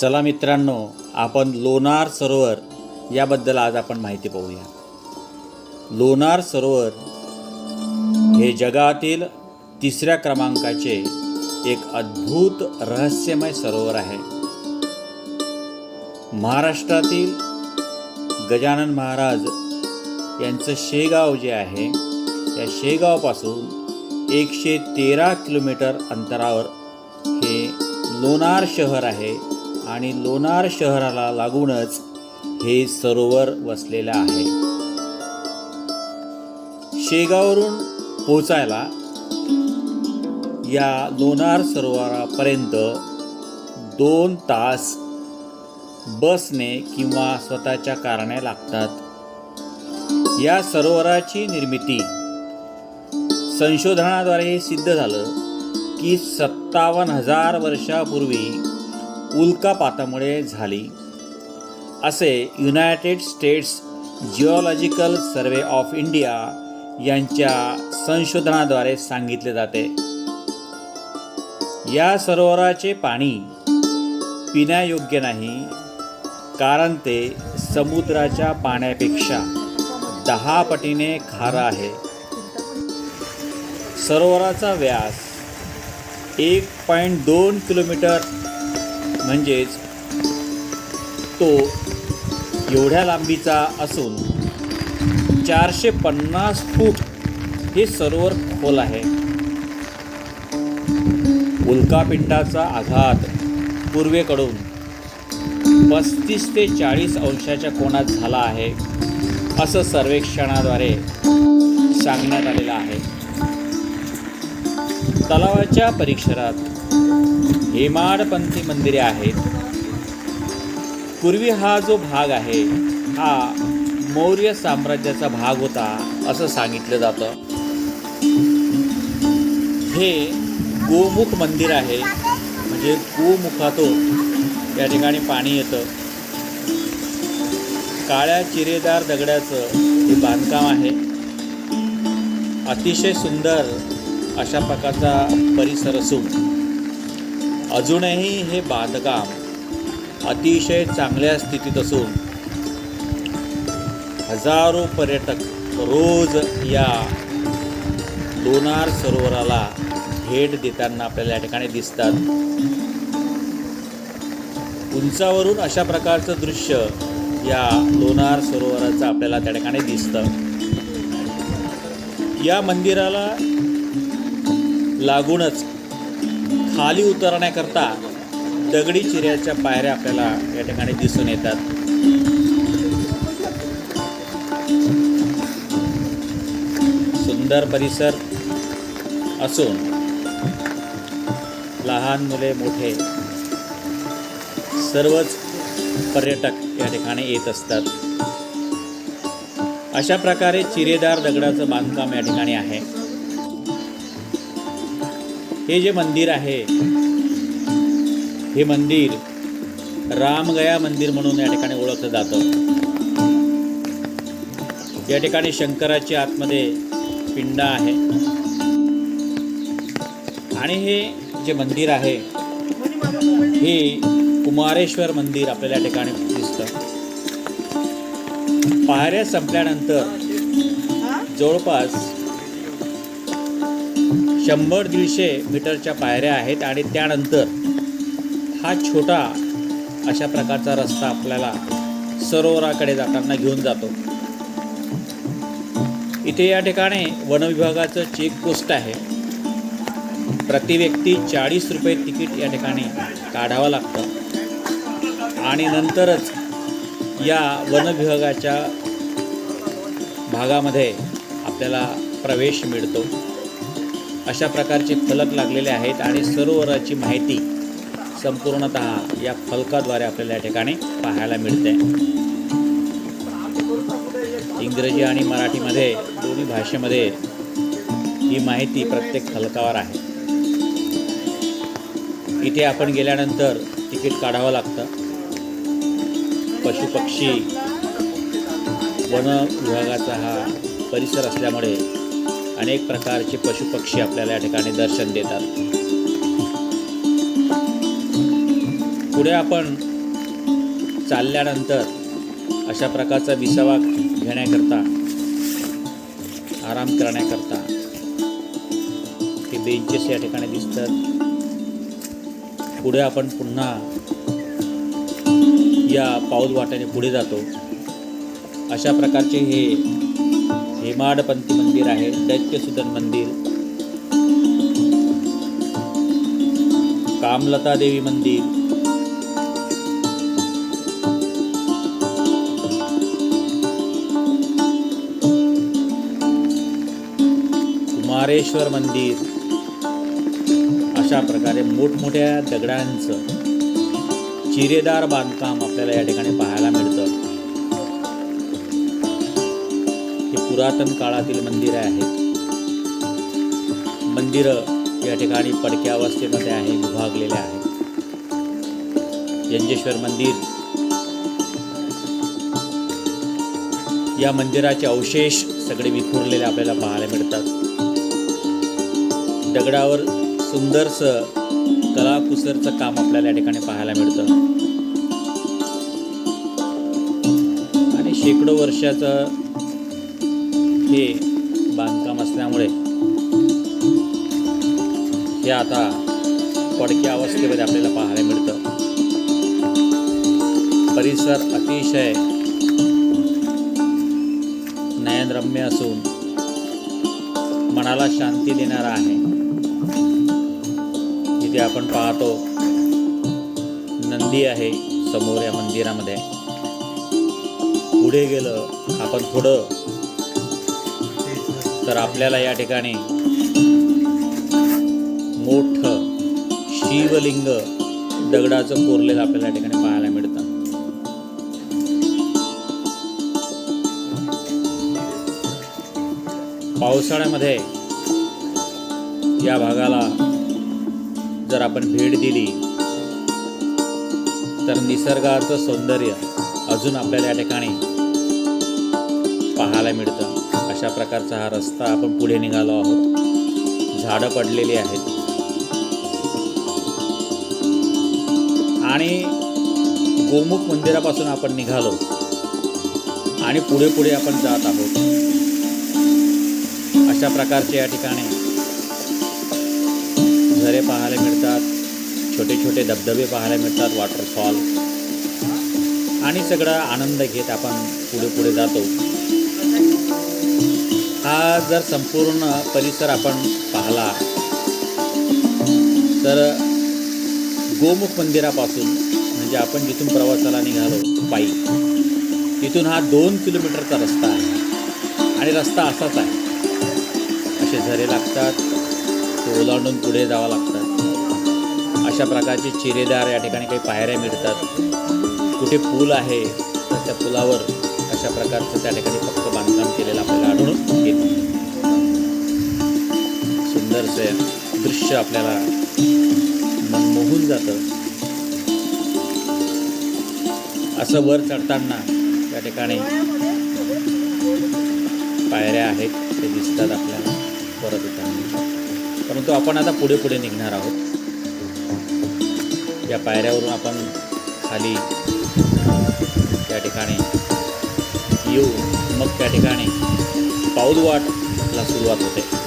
चला मित्रांनो आपण लोणार सरोवर याबद्दल आज आपण माहिती पाहूया. लोणार सरोवर हे जगातील तिसऱ्या क्रमांकाचे एक अद्भुत रहस्यमय सरोवर आहे. महाराष्ट्रातील गजानन महाराज यांचं शेगाव जे आहे त्या शेगावपासून एकशे तेरा किलोमीटर अंतरावर हे लोणार शहर आहे. आणि लोणार शहराला लागूनच हे सरोवर वसलेलं आहे. शेगाववरून पोचायला या लोणार सरोवरापर्यंत दोन तास बसने किंवा स्वतःच्या कारणे लागतात. या सरोवराची निर्मिती संशोधनाद्वारे हे सिद्ध झालं की सत्तावन्न हजार वर्षापूर्वी उल्कापातामुळे झाली. असे United States geological survey of India यांच्या संशोधनाद्वारे सांगितले जाते. या सरोवराचे पाणी पिण्यायोग्य नाही कारण ते समुद्राच्या पाण्यापेक्षा दहा पटीने खारं आहे. सरोवराचा व्यास एक पॉईंट दोन किलोमीटर म्हणजेच तो एवढ्या लांबीचा असून चारशे पन्नास फूट हे सरोवर खोल आहे. उल्कापिंडाचा आघात पूर्वेकडून पस्तीस ते चाळीस अंशाच्या कोणात झाला आहे असं सर्वेक्षणाद्वारे सांगण्यात आलेलं आहे. तलावाच्या परिसरात हेमाडपंथी मंदिरे आहेत. पूर्वी हा जो भाग आहे हा मौर्य साम्राज्याचा भाग होता असं सांगितलं जातं. हे गोमुख मंदिर आहे. म्हणजे गोमुखातून या ठिकाणी पाणी येतं. काळ्या चिरेदार दगडाचं हे बांधकाम आहे. अतिशय सुंदर अशा प्रकारचा परिसर असून अजूनही हे बांधकाम अतिशय चांगल्या स्थितीत असून हजारो पर्यटक रोज या लोणार सरोवराला भेट देताना आपल्याला या ठिकाणी दिसतात. उंचावरून अशा प्रकारचं दृश्य या लोणार सरोवराचं आपल्याला त्या ठिकाणी दिसतं. या मंदिराला लागूनच खाली उतरण्याकरता दगडी चिऱ्याच्या पायऱ्या आपल्याला या ठिकाणी दिसून येतात. सुंदर परिसर असून लहान मुले मोठे सर्वच पर्यटक या ठिकाणी येत असतात. अशा प्रकारे चिरेदार दगडाचं बांधकाम या ठिकाणी आहे. हे जे मंदिर आहे हे मंदिर रामगया मंदिर म्हणून या ठिकाणी ओळखलं जातं. या ठिकाणी शंकराची आतमध्ये पिंड आहे. आणि हे जे मंदिर आहे हे कुमारेश्वर मंदिर आपल्याला या ठिकाणी दिसतं. पायऱ्या संपल्यानंतर जवळपास शंभर दीडशे मीटरच्या पायऱ्या आहेत आणि त्यानंतर हा छोटा अशा प्रकारचा रस्ता आपल्याला सरोवराकडे जाताना घेऊन जातो. इथे या ठिकाणी वनविभागाचं चेकपोस्ट आहे. प्रति व्यक्ती चाळीस रुपये तिकीट या ठिकाणी काढावं लागतं. आणि नंतरच या वनविभागाच्या भागामध्ये आपल्याला प्रवेश मिळतो. अशा प्रकारचे फलक लागलेले आहेत आणि सरोवराची माहिती संपूर्णत या फलकाद्वारे आपल्याला या ठिकाणी पाहायला मिळते. इंग्रजी आणि मराठीमध्ये दोन्ही भाषेमध्ये ही माहिती प्रत्येक फलकावर आहे. इथे आपण गेल्यानंतर तिकीट काढावं लागतं. पशुपक्षी वन विभागाचा हा परिसर असल्यामुळे अनेक प्रकारचे पशुपक्षी आपल्याला या ठिकाणी दर्शन देतात. पुढे आपण चालल्यानंतर अशा प्रकारचा विसावा घेण्याकरता आराम करण्याकरता हे बेंचेस या ठिकाणी दिसतात. पुढे आपण पुन्हा या पाऊल वाट्याने पुढे जातो. अशा प्रकारचे हे हेमाडपंथी मंदिर आहे दैत्यसुदन मंदिर. कामलता देवी मंदिर. कुमारेश्वर मंदिर. अशा प्रकारे मोठमोठ्या दगडांचं चिरेदार बांधकाम आपल्याला या ठिकाणी पाहायला मिळतं. पुरातन काळातील मंदिरे आहेत. मंदिरं या ठिकाणी पडक्या अवस्थेमध्ये आहे विभागलेले आहे. यंजेश्वर मंदिर. या मंदिराचे अवशेष सगळे विखुरलेले आपल्याला पाहायला मिळतात. दगडावर सुंदरसं कलाकुसरचं काम आपल्याला या ठिकाणी पाहायला मिळतं. आणि शेकडो वर्षाचं हे बांधकाम असल्यामुळे हे आता पडक्या अवस्थेमध्ये आपल्याला पाहायला मिळतं. परिसर अतिशय नयनरम्य असून मनाला शांती देणारा आहे. इथे आपण पाहतो नंदी आहे समोर या मंदिरामध्ये. पुढे गेलं आपण थोडं तर आपल्याला या ठिकाणी मोठं शिवलिंग दगडाचं कोरलेलं आपल्याला या ठिकाणी पाहायला मिळतं. पावसाळ्यामध्ये या भागाला जर आपण भेट दिली तर निसर्गाचं सौंदर्य अजून आपल्याला या ठिकाणी पाहायला मिळतं. अशा प्रकारचा हा रस्ता आपण पुढे निघालो आहोत. झाडं पडलेली आहेत. आणि गोमुख मंदिरापासून आपण निघालो. आणि पुढे पुढे आपण जात आहोत. अशा प्रकारचे या ठिकाणी झरे पाहायला मिळतात. छोटे छोटे धबधबे पाहायला मिळतात. वॉटरफॉल आणि सगळा आनंद घेत आपण पुढे पुढे जातो. हा जर संपूर्ण परिसर आपण पाहला तर गोमुख मंदिरापासून म्हणजे आपण जिथून प्रवासाला निघालो पायी तिथून हा दोन किलोमीटरचा रस्ता आहे. आणि रस्ता असाच आहे. असे झरे लागतात ओलांडून पुढे जावं लागतात अशा प्रकारचे चिरेदार या ठिकाणी काही पायऱ्या मिळतात. कुठे पूल आहे तर त्या पुलावर अशा प्रकारचं त्या ठिकाणी फक्त बांधकाम केलं त्याचं दृश्य आपल्याला मनमोहून जातं. असं वर चढताना त्या ठिकाणी पायऱ्या आहेत ते दिसतात आपल्याला परत येताना. परंतु आपण आता पुढे पुढे निघणार आहोत. या पायऱ्यावरून आपण खाली त्या ठिकाणी येऊ. मग त्या ठिकाणी पाऊलवाटला सुरुवात होते.